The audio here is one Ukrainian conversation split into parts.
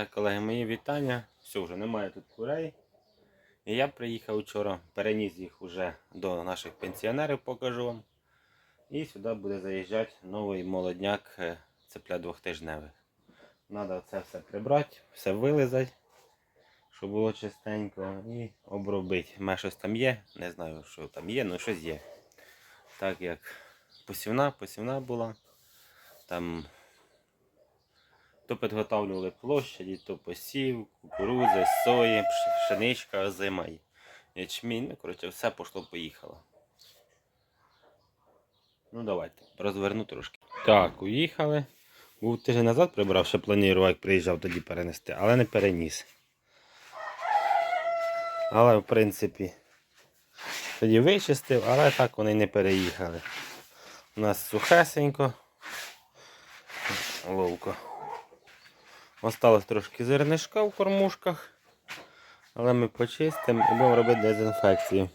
Так, колеги, мої вітання. Все, вже немає тут курей. І я приїхав вчора, переніс їх уже до наших пенсіонерів, покажу вам. І сюди буде заїжджати новий молодняк е, цепля двохтижневих. Треба це все прибрати, все вилизати, щоб було чистенько і обробити. У мене щось там є, не знаю, що там є, але щось є. Так як посівна, посівна була. Там то підготовлювали площаді, то посів, кукурузи, сої, пшеничка, озима і ячмінь. Ну, коротше, все пішло-поїхало. Ну давайте, розверну трошки. Так, уїхали. Був тиждень назад прибрав, ще планував, як приїжджав тоді перенести, але не переніс. Але в принципі тоді вичистив, але так вони не переїхали. У нас сухесенько. Ловко. Осталось трошки зернишка в кормушках. Але ми почистимо і будемо робити дезінфекцію.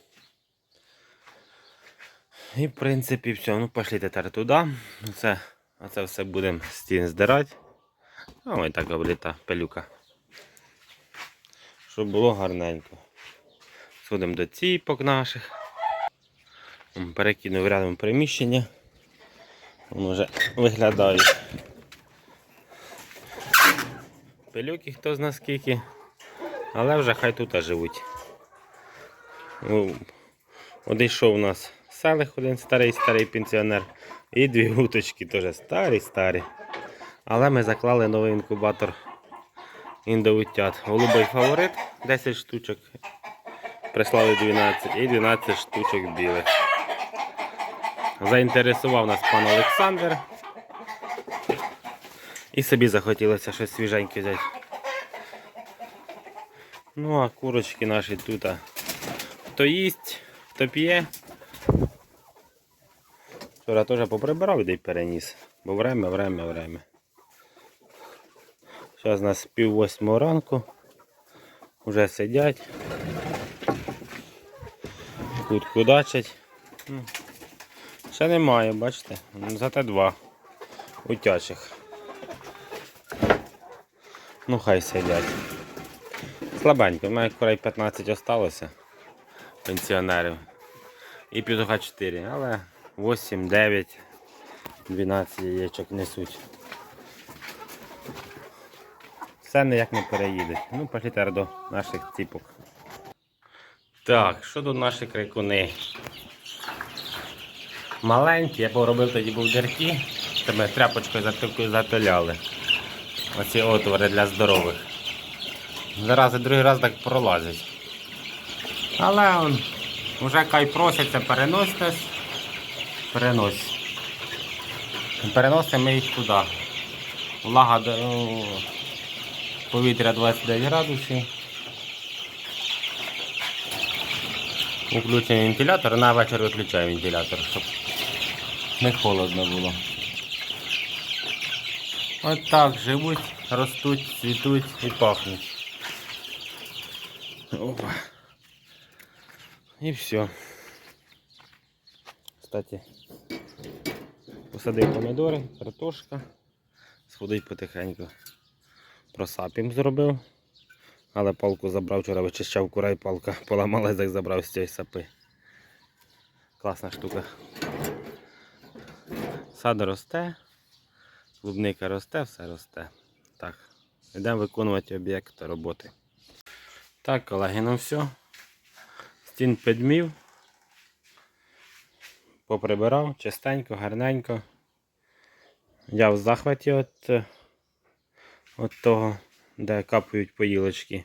І в принципі все. Ну пішли тепер туди. Це, оце все будемо стін здирати. А ось так обліта пилюка. Щоб було гарненько. Сходимо до ціпок наших. Перекинув рядом приміщення. Воно вже виглядає. Пилюки хто зна скільки. Але вже хай тут живуть. Ну, Одійшов у нас селих один старий старий пенсіонер. І дві уточки теж старі старі. Але ми заклали новий інкубатор індоутят. Голубий фаворит 10 штучок. Прислали 12 і 12 штучок білих. Заінтересував нас пан Олександр. І собі захотілося щось свіженьке взяти. Ну а курочки наші тут. Хто їсть, хто п'є. Вчора теж поприбирав де переніс. Бо время, время, время. Зараз нас пів восьмого ранку. Уже сидять. Кутку дачать. Ще немає, бачите? Зате два утячих. Ну хай сидять. Слабенько, у мене курей 15 осталося пенсіонерів. І петуха 4, але 8, 9, 12 яєчок несуть. Все ніяк не переїде. Ну, пошли тепер до наших ціпок. Так, що тут наші крикуни? Маленькі, я поробив тоді був дірки, тебе тряпочкою зату- затуляли. Оці отвори для здорових. Зараз і другий раз так пролазять. Але он, вже кай просяться переноситись. Перенось. Переносимо їх туди. Влага ну, повітря 29 градусів. Включимо вентилятор, на вечір виключаю вентилятор, щоб не холодно було. От так живуть, ростуть, цвітуть і пахнуть. Опа. І все. Кстати, посадив помідори, картошка. Сходить потихеньку. Просапім зробив. Але палку забрав, вчора вичищав курей, палка поламалась, так забрав з цієї сапи. Класна штука. Сад росте, клубника росте, все росте. Так, йдемо виконувати об'єкт роботи. Так, колеги, ну все. Стін підмів. Поприбирав чистенько, гарненько. Я в захваті від, від того, де капають поїлочки.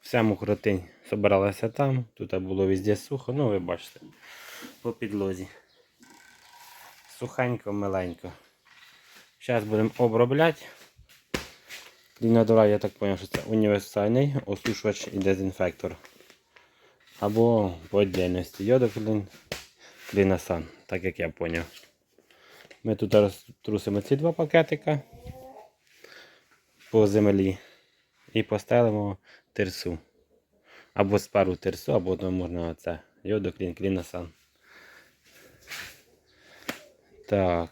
Вся мокротинь збиралася там. Тут було везде сухо, ну ви бачите, по підлозі. Сухенько, миленько. Зараз будемо обробляти. Дінодора, я так зрозумів, що це універсальний осушувач і дезінфектор. Або по віддільності йодоклін, клінасан, так як я зрозумів. Ми тут розтрусимо ці два пакетика по землі і поставимо тирсу. Або спару тирсу, або можна оце. Йодоклін, клінасан. Так.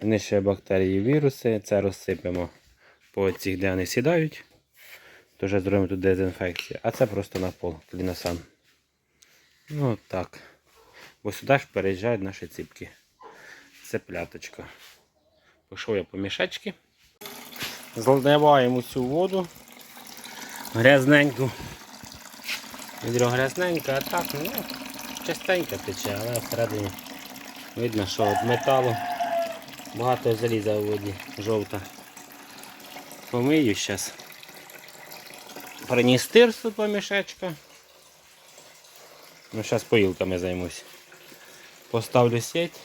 Знищує бактерії віруси. Це розсипемо по цих, де вони сідають. Теж зробимо тут дезінфекцію. А це просто на пол, кліносан. Ну так. Бо сюди ж переїжджають наші ципки. Це пляточка. Пішов я по мішечки. Зливаємо цю воду. Грязненьку. Відро грязненьке, а так, ну, частенько тече, але всередині видно, що від металу багато заліза у воді, жовта. Помию зараз. Приніс тирсу по мішечка. Ну, зараз поїлками займусь. Поставлю сеть.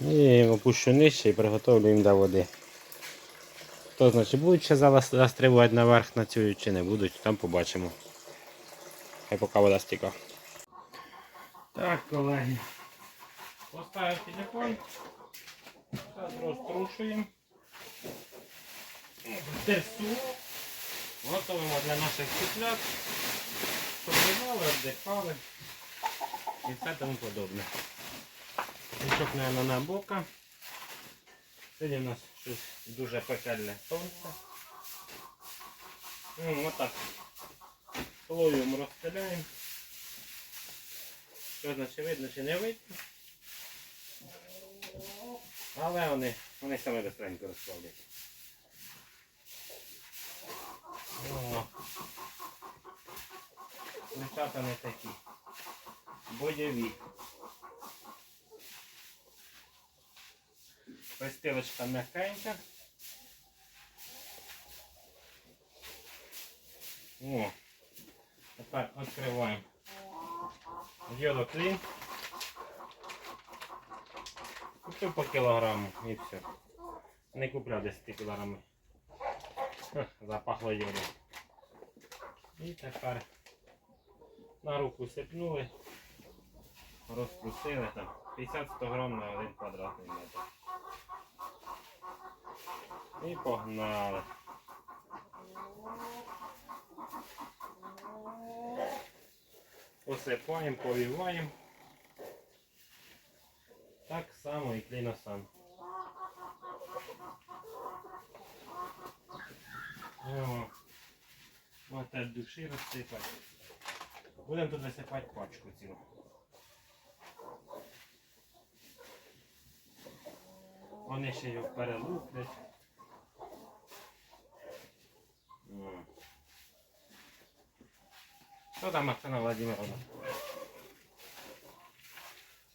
І опущу нижче і приготовлю їм до води. Хто значить будуть ще застрибувати наверх на цю чи не будуть, там побачимо. Хай поки вода стіка. Так, колеги. Поставив телефон. Зараз розтрушуємо. Терсу. Готовимо для наших цыплят. Щоб лежали, віддихали. І все тому подобне. Пішок, мабуть, на бока. Сьогодні у нас щось дуже пекельне сонце. Ну, отак. Слоєм розстеляємо. Що значить видно чи не видно. Але вони, вони саме быстренько розплавляться. О. Дівчата не такі. Бойові. Пристилочка м'якенька. О, тепер відкриваємо йодоклін. Купив по кілограму і все. Не купляв 10 кілограмів. Запахло йодом. І тепер на руку сипнули, розпустили там 50-100 грам на один квадратний метр. І погнали. Посипаємо, повіваємо. Так само і кліносан. О, Ось так душі розсипати. Будемо тут висипати пачку цілу. Вони ще його перелуплять. Що там Оксана Владимировна?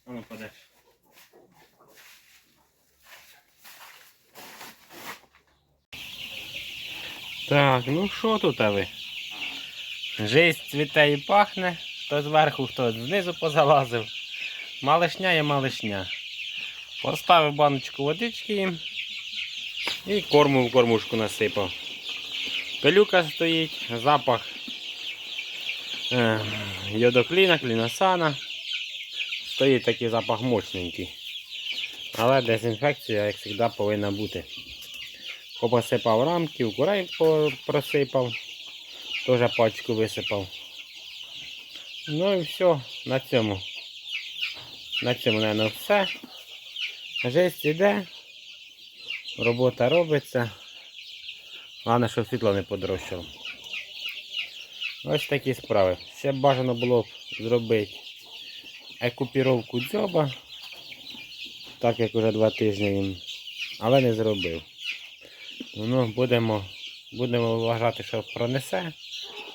А ну подальше. Так, ну що тут а ви? Жизнь цвіте і пахне, хто зверху, хто знизу позалазив. Малишня є малишня. Поставив баночку водички їм і корму в кормушку насипав. Пилюка стоїть, запах е, йодокліна, кліносана. Стоїть такий запах мощненький. Але дезінфекція, як завжди, повинна бути. Посипав рамки, у курей просипав, теж пачку висипав. Ну і все, на цьому. На цьому, мабуть, все. Жесть іде, робота робиться. Головне, щоб світло не подорожчало. Ось такі справи. Ще бажано було б зробити екупіровку дзьоба, так як уже два тижні їм, але не зробив. Ну, будемо, будемо вважати, що пронесе,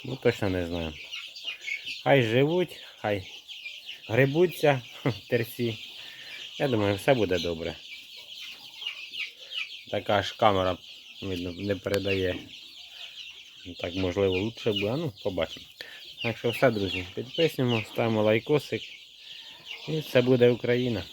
ну точно не знаю. Хай живуть, хай грибуться терці. Я думаю, все буде добре. Така ж камера, видно, не передає. Ну, Так, можливо, лучше буде. Ну, побачимо. Так що все, друзі, підписуємо, ставимо лайкосик. І все буде Україна.